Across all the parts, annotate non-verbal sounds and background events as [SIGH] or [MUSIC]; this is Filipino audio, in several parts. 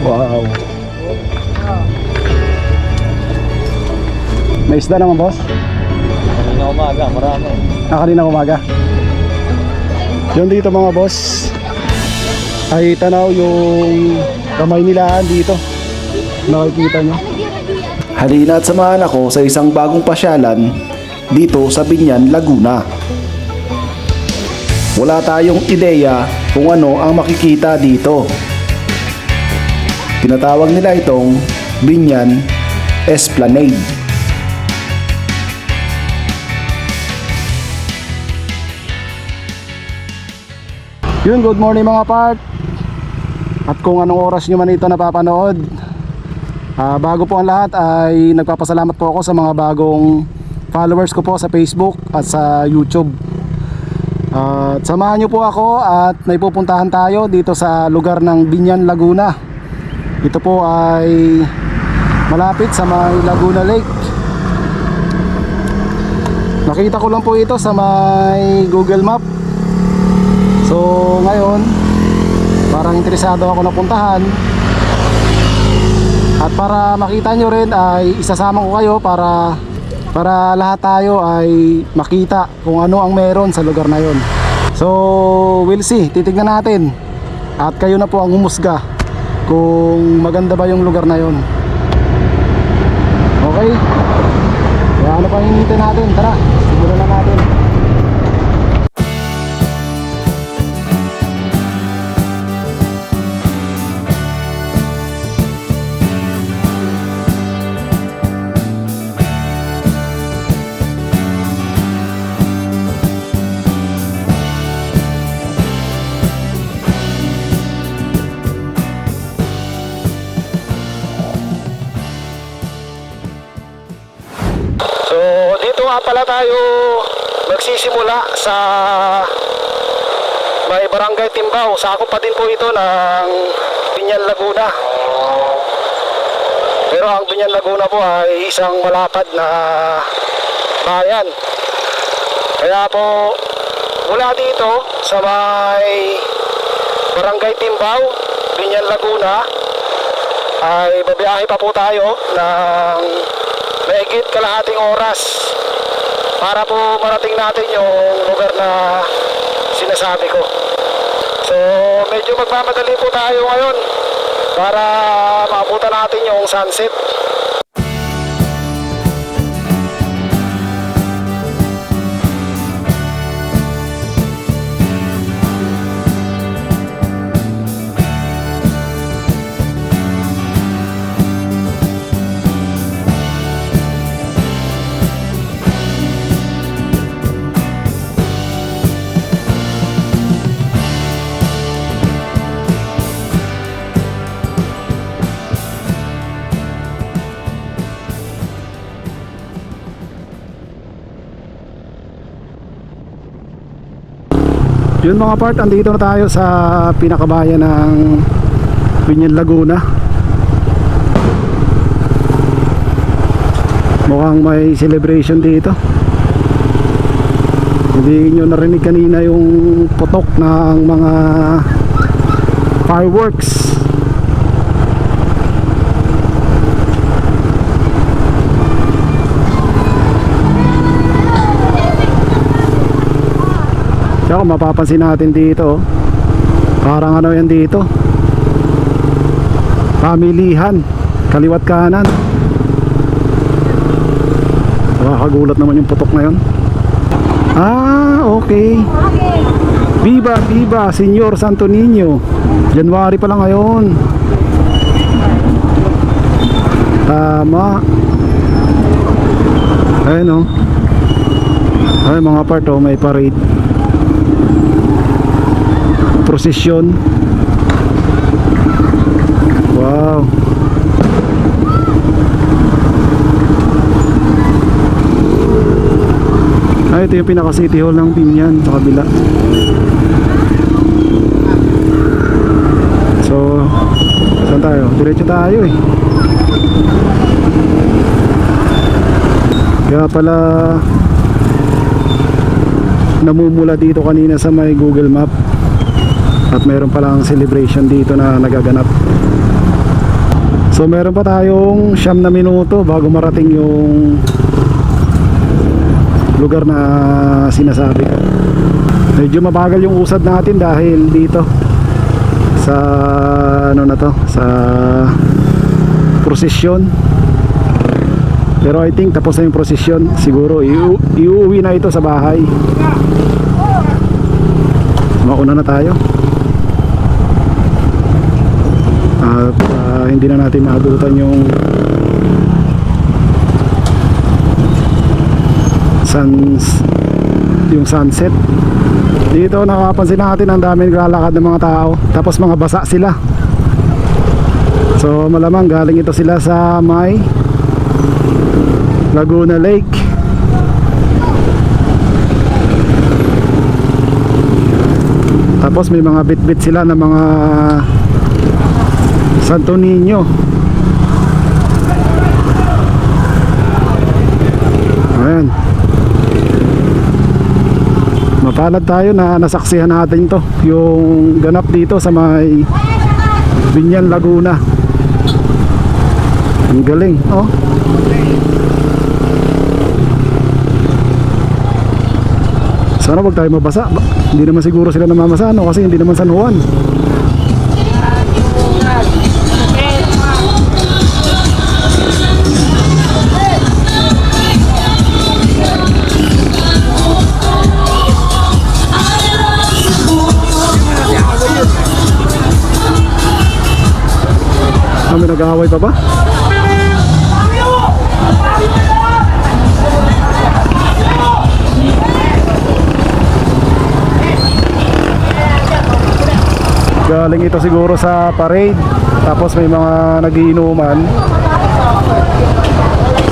Wow. May isda naman, boss? Kanina umaga, marami. Ah, kanina umaga. Yun dito mga boss. Ay tanaw yung kamay nilaan dito. Nakikita nyo. Halina at samahan ako sa isang bagong pasyalan dito sa Binyan, Laguna. Wala tayong ideya kung ano ang makikita dito. Tinatawag nila itong Binyan Esplanade. Yun, good morning mga part. At kung anong oras nyo man ito napapanood. ah, bago po ang lahat ay nagpapasalamat po ako sa mga bagong followers ko po sa Facebook at sa YouTube. At samahan nyo po ako at may pupuntahan tayo dito sa lugar ng Binyan, Laguna. Ito po ay malapit sa may Laguna Lake. Nakita ko lang po ito sa may Google Map. So ngayon, parang interesado ako na puntahan. At para makita nyo rin ay isasama ko kayo para para lahat tayo ay makita kung ano ang meron sa lugar na yon. So, we'll see. Titignan natin. At kayo na po ang humusga kung maganda ba yung lugar na yon. Okay? Kaya ano pa hinihintay natin? Tara, pala tayo magsisimula sa may barangay Timbao. Sakop pa din po ito ng Binyan Laguna. Pero ang Binyan Laguna po ay isang malapad na bayan. Kaya po mula dito sa may barangay Timbao, Binyan Laguna ay babiyahe pa po tayo ng mahigit kalahating oras para po marating natin yung lugar na sinasabi ko. So, medyo magmamadali po tayo ngayon para maabutan natin yung sunset. Yun mga part, andito na tayo sa pinakabayan ng Binyan Laguna. Mukhang may celebration dito. Hindi nyo narinig kanina yung putok ng mga fireworks. Kung mapapansin natin dito, parang ano yan dito. Pamilihan, kaliwat kanan. Nakakagulat naman yung putok na yun. Ah, okay. Viva, viva, Senyor Santo Niño. January pa lang ngayon. Tama. Ayun oh. Ay, mga part oh, may parade prosesyon wow. Ah ito yung pinaka city hall ng Binyan sa kabila. So saan tayo? diretso tayo eh. Kaya pala namumula dito kanina sa may google map at mayroon palang celebration dito na nagaganap. So meron pa tayong siyam na minuto bago marating yung lugar na sinasabi. Medyo mabagal yung usad natin dahil dito sa ano na to sa prosesyon. Pero I think tapos na yung prosesyon. Siguro iu- iuwi na ito sa bahay. Mauna na tayo at ah, hindi na natin maabutan yung suns yung sunset. Dito nakapansin natin ang daming lalakad ng mga tao. Tapos mga basa sila. So malamang galing ito sila sa may Laguna Lake. Tapos may mga bit-bit sila ng mga Santo Niño. Ayan. Mapalad tayo na nasaksihan natin to yung ganap dito sa may Binyan Laguna. Ang galing oh. Sana wag tayo mabasa. Ba- hindi naman siguro sila namamasa no? kasi hindi naman San Juan May nag-aaway pa ba? Galing ito siguro sa parade Tapos may mga nagiinuman.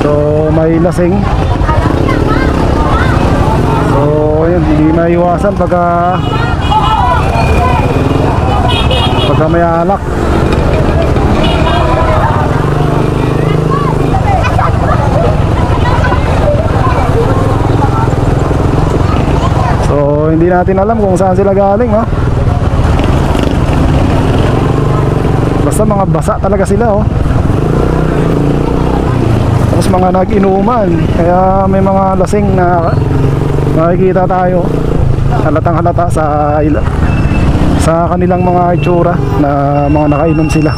So may lasing. So ayun, hindi maiwasan pagka Pagka may alak So hindi natin alam kung saan sila galing no? Basta mga basa talaga sila oh. Tapos mga nag-inuman Kaya may mga lasing na makikita tayo Halatang halata sa sa kanilang mga itsura na mga nakainom sila.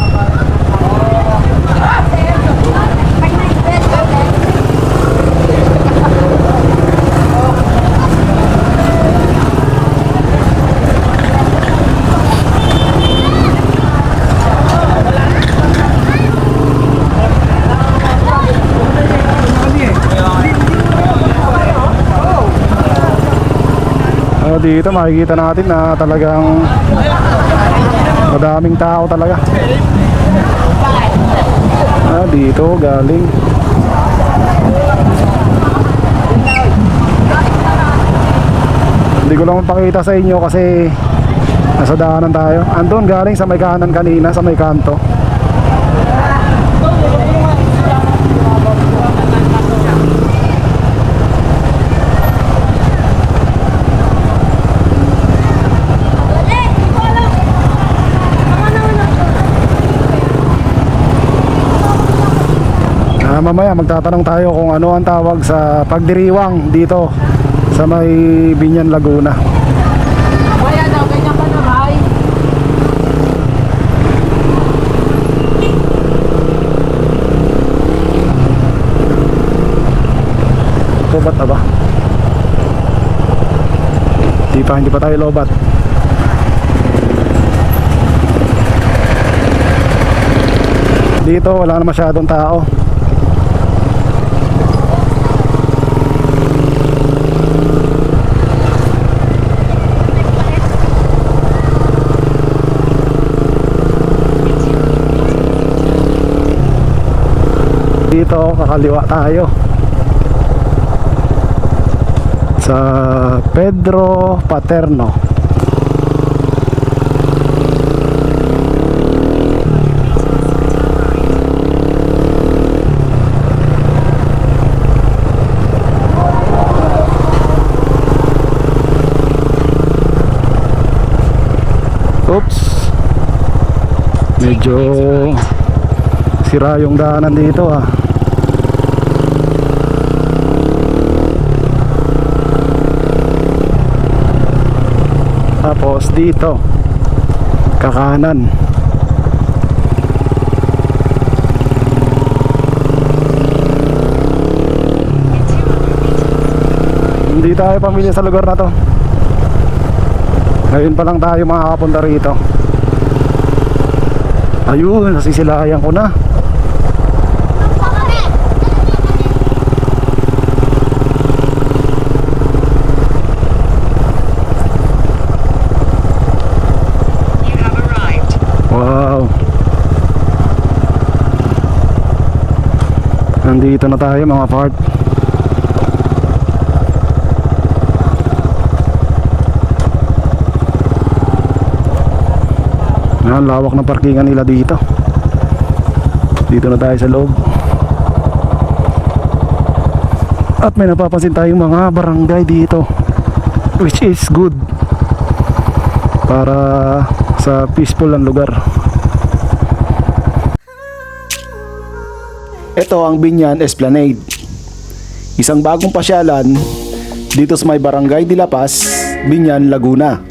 Dito makikita natin na talagang madaming tao talaga. Ah, dito galing. Hindi ko lang mapakita sa inyo kasi nasa daanan tayo. Andun galing sa may kanan kanina, sa may kanto. Mamaya magtatanong tayo kung ano ang tawag sa pagdiriwang dito sa may Binyan Laguna. Kaya daw, ganyan ka na, bay. Lobat na ba? Pa, hindi pa tayo lobat. Dito wala na masyadong tao. Dito kakaliwa tayo. sa Pedro Paterno. Oops. Medyo Sira yung daanan dito ah. Tapos dito kakanan. Hindi tayo pamilya sa lugar na to. Ngayon pa lang tayo makakapunta rito. Ayun, nasisilayan ko na. Nandito na tayo mga part. Yan, lawak ng parkingan nila dito. Dito na tayo sa loob. At may napapansin tayong mga barangay dito. Which is good. Para sa peaceful ang lugar. Ito ang Binyan Esplanade. Isang bagong pasyalan dito sa may Barangay de La Paz, Binyan, Laguna.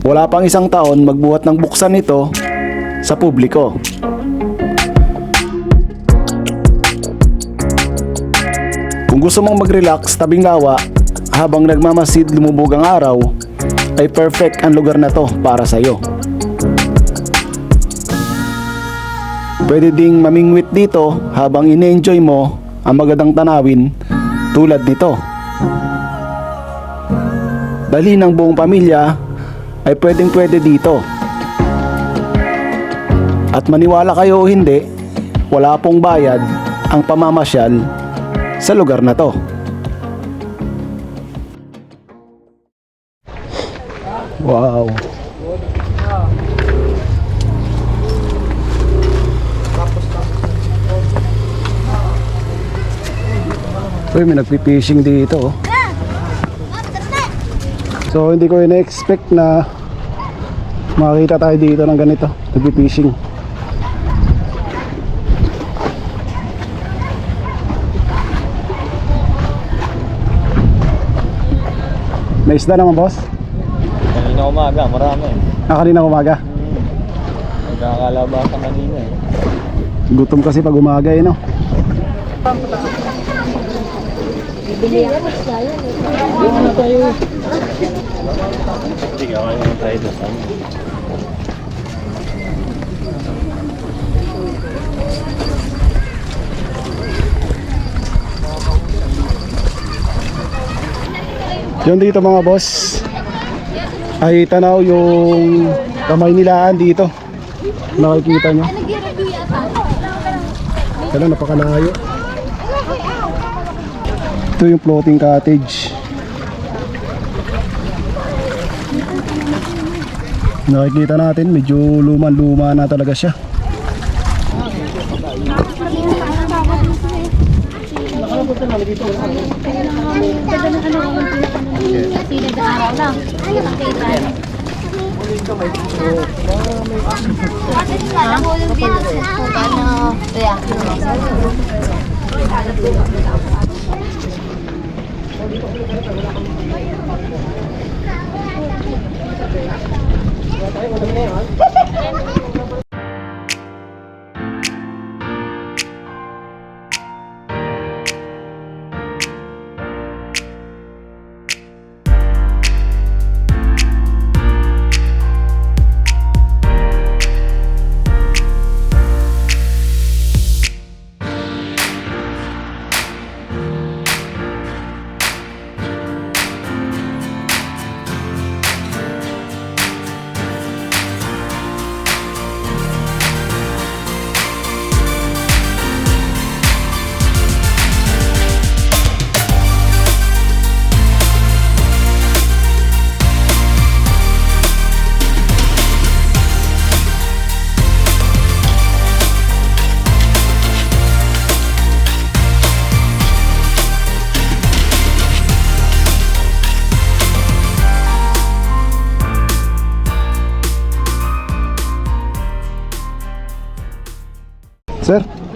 Wala pang isang taon magbuhat ng buksan nito sa publiko. Kung gusto mong mag-relax tabing lawa habang nagmamasid lumubog ang araw, ay perfect ang lugar na to para sa'yo. Pwede ding mamingwit dito habang ine-enjoy mo ang magandang tanawin tulad nito. Dali ng buong pamilya ay pwedeng pwede dito. At maniwala kayo o hindi, wala pong bayad ang pamamasyal sa lugar na to. Wow. Uy, may nagpi-fishing dito. oh. So, hindi ko ina-expect na makakita tayo dito ng ganito. Nagpi-fishing. May isda naman, boss? Kanina umaga, marami. Ah, kanina umaga. Nagkakalabasan kanina eh. Gutom kasi pag umaga eh, no? Hindi ka kayo tayo doon sa Yun dito mga boss ay tanaw yung kamay nilaan dito. Nakikita nyo. Kaya napakalayo. Ito yung floating cottage. Nakikita natin medyo luma-luma na talaga siya. Ano? Em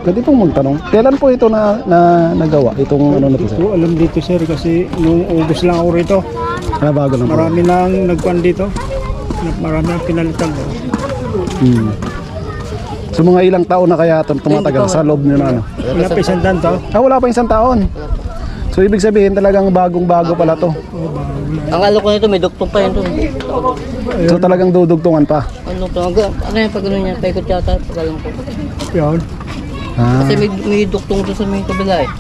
pwede pong magtanong. Kailan po ito na, na nagawa? Itong ano na to, sir? Ko alam dito sir kasi nung August lang ako rito. Ah, bago lang po. Marami nang nagpan dito. Marami ang pinalitan ko. Hmm. So mga ilang taon na kaya tum- tumatagal sa loob nyo na ano? Wala pa isang danto. Ah, wala pa isang taon. So ibig sabihin talagang bagong-bago pala to. Ang alam ko nito, may duktong pa yun doon. So talagang dudugtungan pa. Ano to? Ano yung pag ano niya? Paikot yata, pag alam ko. Yun. Ah, Kasi may, may duktong doon sa may kabila eh.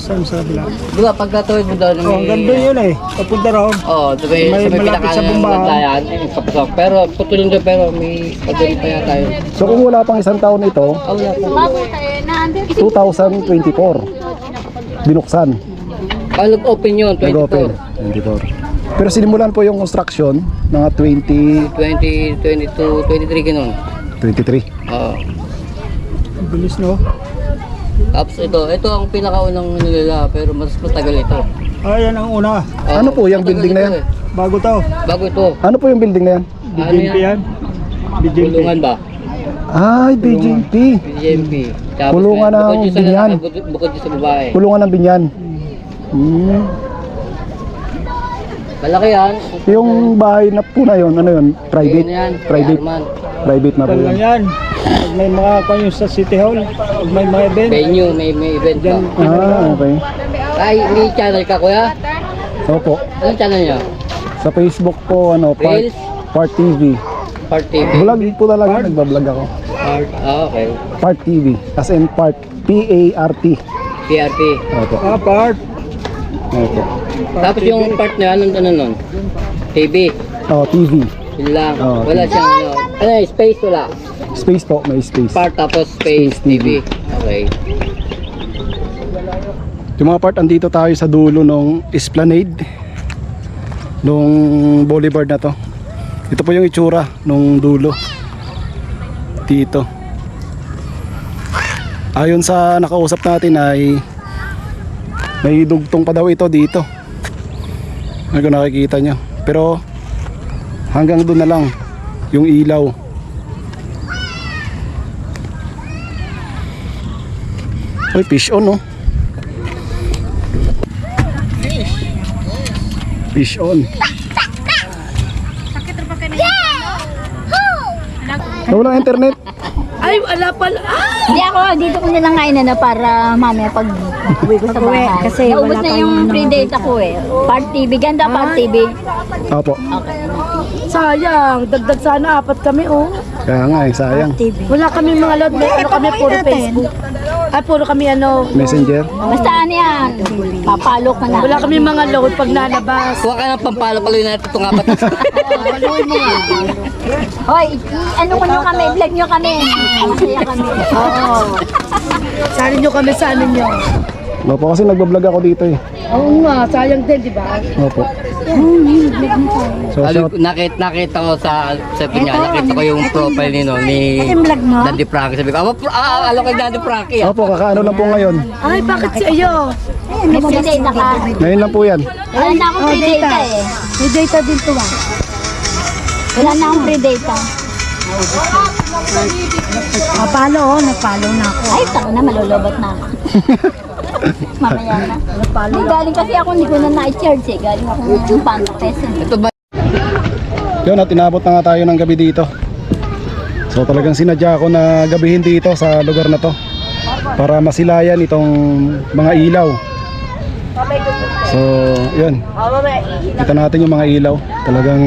Saan sa bila? Di ba, pag tatawid mo daw na Oh, may... ang ganda yun eh. Papunta raw. Oo, oh, may, May sa may malapit sa bumbahan. Pero putulong doon, pero may pagdating pa yata yun. so kung wala pang isang taon ito, Ah, wala pa. 2024 binuksan. Ah, nag-open yun, 24. Nag-open. 24. Pero sinimulan po yung construction mga 20, 20, 22, 23 ganun. 23. Oo. Ang bilis no. Tapos ito, ito ang pinakaunang nila, pero mas matagal ito. Ah, yan ang una. Oo, Ano po yung matagal building na ito yan? eh. Bago to. Bago ito. Ano po yung building na yan? Ano BJMP yan? BJMP. Kulungan ba? Ay, BJP. BJMP. Tapos Kulungan ng binyan. Bukod, bukod yun sa babae. Kulungan ng binyan. Hmm. Malaki yan. Yung bahay na po na yun, ano yun? Private? Ayun yan. Private? Arman. Private na po lang yun. yan. Pag may mga kanyo sa City Hall, pag may mga event, Venue, may, may event dyan Ah, okay. Ay, may channel ka kuya? Opo. Anong channel niya? Sa Facebook po, ano, Part, Reels? Part TV. Part TV. Vlog po talaga, nagbablog ako. Part, ah, okay. Part TV. As in Part. P-A-R-T. PRP. Opo. Ah, part. Opo. Tapos yung part niya, anong ano nun? TV. Oh, TV. Yun lang. Oh, wala TV. siyang ano. Ano, space wala. Space po, may space. Part tapos space, Space TV. TV. Okay. Yung mga part, andito tayo sa dulo ng Esplanade. Nung boulevard na to. Ito po yung itsura nung dulo. Dito. Ayon sa nakausap natin ay may dugtong pa daw ito dito. Ano kung nakikita nyo. Pero hanggang doon na lang yung ilaw. Ay, fish on, no? Fish on. Nawala internet. Ay, wala pala. Hindi ako, dito ko nilang kainan na para mamaya pag uwi ko sa bahay. kasi Naubos wala na tayong yung free data ko eh. Part TV, ganda Part TV. Opo. Okay. Sayang, dagdag sana apat kami oh. Kaya nga eh, sayang. Wala kami mga load, may ano kami puro Facebook. Ay, puro kami ano. Messenger. Basta ano yan, papalo ka na. Wala kami mga load pag nalabas. Kuha ka ng pampalo pala yun natin itong apat. Hoy, i- ano ko nyo kami, vlog nyo kami. Masaya kami. Oo. Sali nyo kami sa ano nyo. Opo, kasi nagbablog ako dito eh. Oo nga, sayang din, di ba? Opo. So, shout, nakita, nakita ko sa sa niya, nakita ko yung profile ni no ni Daddy Frankie. Sabi ko, ah, pro- ah, alam ko yung Daddy Frankie. Ah. Opo, kakaano lang po ngayon. Ay, bakit si Ayo? May free data ka. Ngayon lang po yan. Wala na akong free data eh. May data din to ah. Wala na akong free data. Napalo oh, napalo na ako. Ay, tako na, malulobot na ako. [LAUGHS] Mamaya na. Ay, galing kasi ako, hindi ko na na-charge eh. Galing ako ng Panda Quezon. Ito ba Yun at inabot na nga tayo ng gabi dito. So talagang sinadya ko na gabihin dito sa lugar na to. Para masilayan itong mga ilaw. So, yun. Kita natin yung mga ilaw. Talagang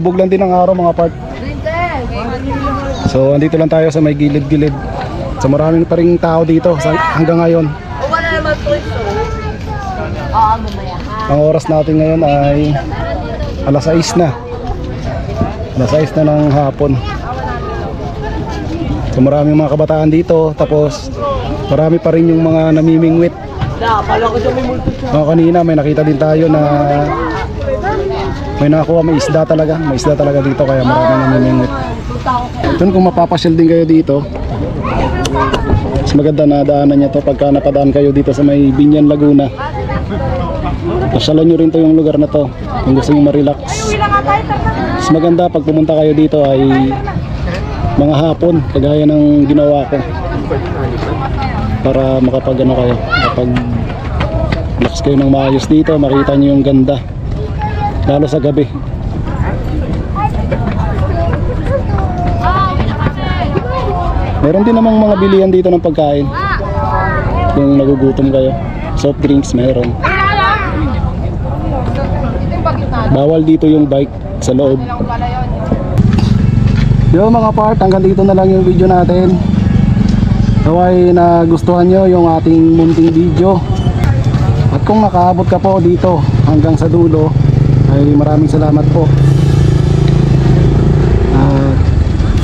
kakalubog lang din ang araw mga part. So, andito lang tayo sa may gilid-gilid. So, maraming pa ring tao dito sa, hanggang ngayon. Oo, mamaya. Ang oras natin ngayon ay alas 6 na. Alas 6 na ng hapon. So maraming mga kabataan dito tapos marami pa rin yung mga namimingwit. Oh, kanina may nakita din tayo na may nakakuha may isda talaga. May isda talaga dito kaya maraming namimingwit. Doon kung mapapasyal din kayo dito. Mas maganda na daanan niya to pagka napadaan kayo dito sa may Binyan Laguna. Pasyalan nyo rin to yung lugar na to kung gusto nyo ma-relax. Mas maganda pag pumunta kayo dito ay mga hapon kagaya ng ginawa ko para makapag ano kayo kapag relax kayo ng maayos dito makita nyo yung ganda lalo sa gabi. Meron din namang mga bilihan dito ng pagkain. Kung nagugutom kayo. Soft drinks meron. Bawal dito yung bike sa loob. Yo mga part, hanggang dito na lang yung video natin. Naway nagustuhan nyo yung ating munting video. At kung nakaabot ka po dito hanggang sa dulo, ay maraming salamat po. At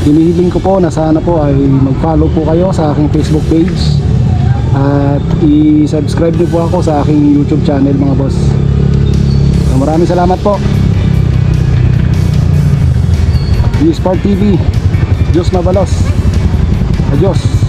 hinihiling ko po na sana po ay mag-follow po kayo sa aking Facebook page. At i-subscribe niyo po ako sa aking YouTube channel mga boss. So, maraming salamat po. Sport TV. Diyos mabalos. Adios.